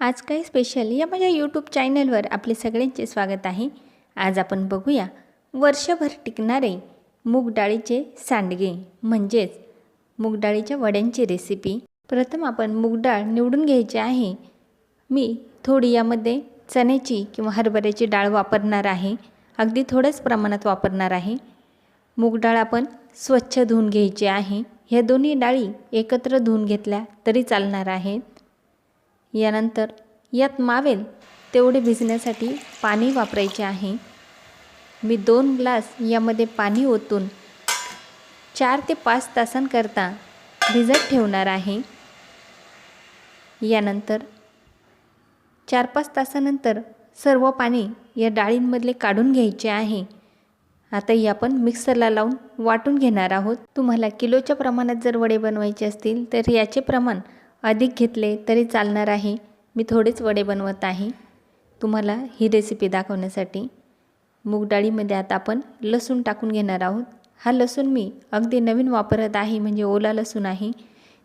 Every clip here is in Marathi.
आज काय स्पेशल या माझ्या यूट्यूब चॅनलवर आपले सगळ्यांचे स्वागत आहे. आज आपण बघूया वर्षभर टिकणारे मूगडाळीचे सांडगे. म्हणजेच मूगडाळीच्या वड्यांची रेसिपी प्रथम आपण मूगडाळ निवडून घ्यायची आहे. मी थोडी यामध्ये चण्याची किंवा हरभऱ्याची डाळ वापरणार आहे. अगदी थोड्याच प्रमाणात वापरणार आहे. मूगडाळ आपण स्वच्छ धुवून घ्यायची आहे. ह्या दोन्ही डाळी एकत्र धुवून घेतल्या तरी चालणार आहेत. यानंतर यात मावेल तेवढे भिजण्यासाठी पाणी वापरायचे आहे. मी दोन ग्लास यामध्ये पाणी ओतून चार ते पाच तासांकरता भिजत ठेवणार आहे. यानंतर चार पाच तासानंतर सर्व पाणी या डाळींमधले काढून घ्यायचे आहे. आता ही आपण मिक्सरला लावून वाटून घेणार आहोत. तुम्हाला किलोच्या प्रमाणात जर वडे बनवायचे असतील तर याचे प्रमाण अधिक घेतले तरी चालणार आहे. मी थोडेच वडे बनवत आहे. तुम्हाला ही रेसिपी दाखवण्यासाठी मूग डाळीमध्ये आता आपण लसूण टाकून घेणार आहोत. हा लसूण मी अगदी नवीन वापरत आहे म्हणजे ओला लसूण आहे.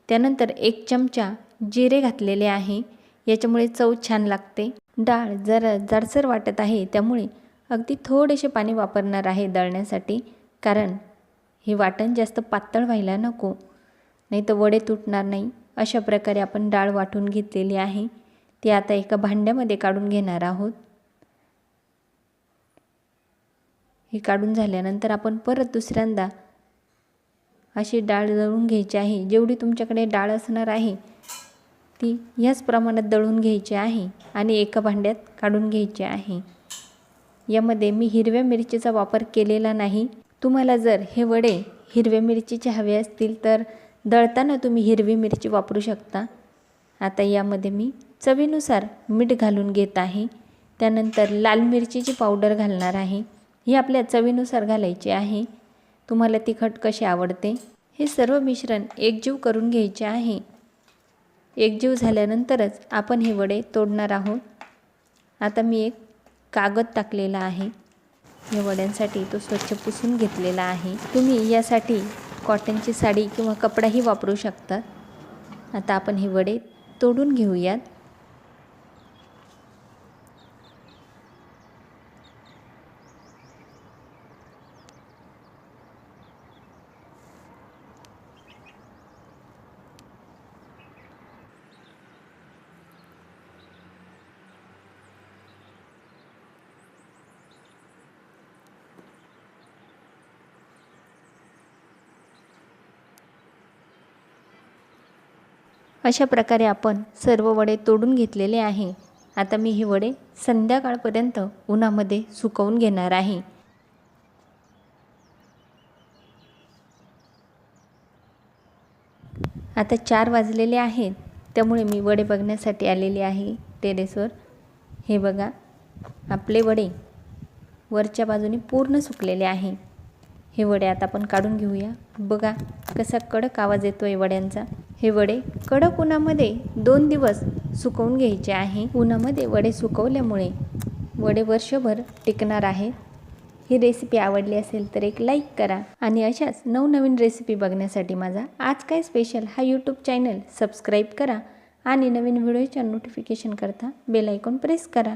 त्यानंतर एक चमचा जिरे घातलेले आहे. याच्यामुळे चव छान लागते. डाळ जरा जाडसर वाटत आहे त्यामुळे अगदी थोडेसे पाणी वापरणार आहे दळण्यासाठी. कारण हे वाटण जास्त पातळ व्हायला नको नाही तर वडे तुटणार नाही. अशा प्रकारे आपण डाळ वाटून घेतलेली आहे. ती आता एका भांड्यामध्ये काढून घेणार आहोत. हे काढून झाल्यानंतर आपण परत दुसऱ्यांदा अशी डाळ दळून घ्यायची आहे. जेवढी तुमच्याकडे डाळ असणार आहे ती ह्याच प्रमाणात दळून घ्यायची आहे आणि एका भांड्यात काढून घ्यायची आहे. यामध्ये मी हिरव्या मिरचीचा वापर केलेला नाही. तुम्हाला जर हे वडे हिरव्या मिरचीचे हवे असतील तर दळताना तुम्ही हिरवी मिरची वापरू शकता. आता यामध्ये मी चवीनुसार मीठ घालून घेत आहे. त्यानंतर लाल मिरचीची पावडर घालणार आहे. ही आपल्या चवीनुसार घालायची आहे. तुम्हाला तिखट कसे आवडते? हे सर्व मिश्रण एकजीव करून घ्यायचे आहे. एकजीव झाल्यानंतरच आपण हे वडे तोडणार आहोत. आता मी एक कागद टाकलेला आहे. या वड्यांसाठी तो स्वच्छ पुसून घेतलेला आहे. तुम्ही यासाठी कॉटनची साडी किंवा कपडाही वापरू शकतात. आता आपण हे वडे तोडून घेऊयात. अशा प्रकारे आपण सर्व वडे तोडून घेतलेले आहे. आता मी हे वडे संध्याकाळपर्यंत उन्हामध्ये सुकवून घेणार आहे. आता चार वाजलेले आहेत. त्यामुळे मी वडे बघण्यासाठी आलेले आहे टेरेसवर. हे बघा आपले वडे वरच्या बाजूने पूर्ण सुकलेले आहे. हे वडे आता आपण काढून घेऊया. बघा कसा कडक आवाज येतो आहे वड्यांचा. हे वडे कडक उन्हामध्ये दोन दिवस सुकवून घ्यायचे आहे. उन्हामध्ये वडे सुकवल्यामुळे वडे वर्षभर टिकणार आहे ही रेसिपी आवडली असेल तर एक लाईक करा आणि अशाच नवनवीन रेसिपी बघण्यासाठी माझा आज काय स्पेशल हा यूट्यूब चॅनल सबस्क्राईब करा आणि नवीन व्हिडिओच्या नोटिफिकेशन करता प्रेस करा.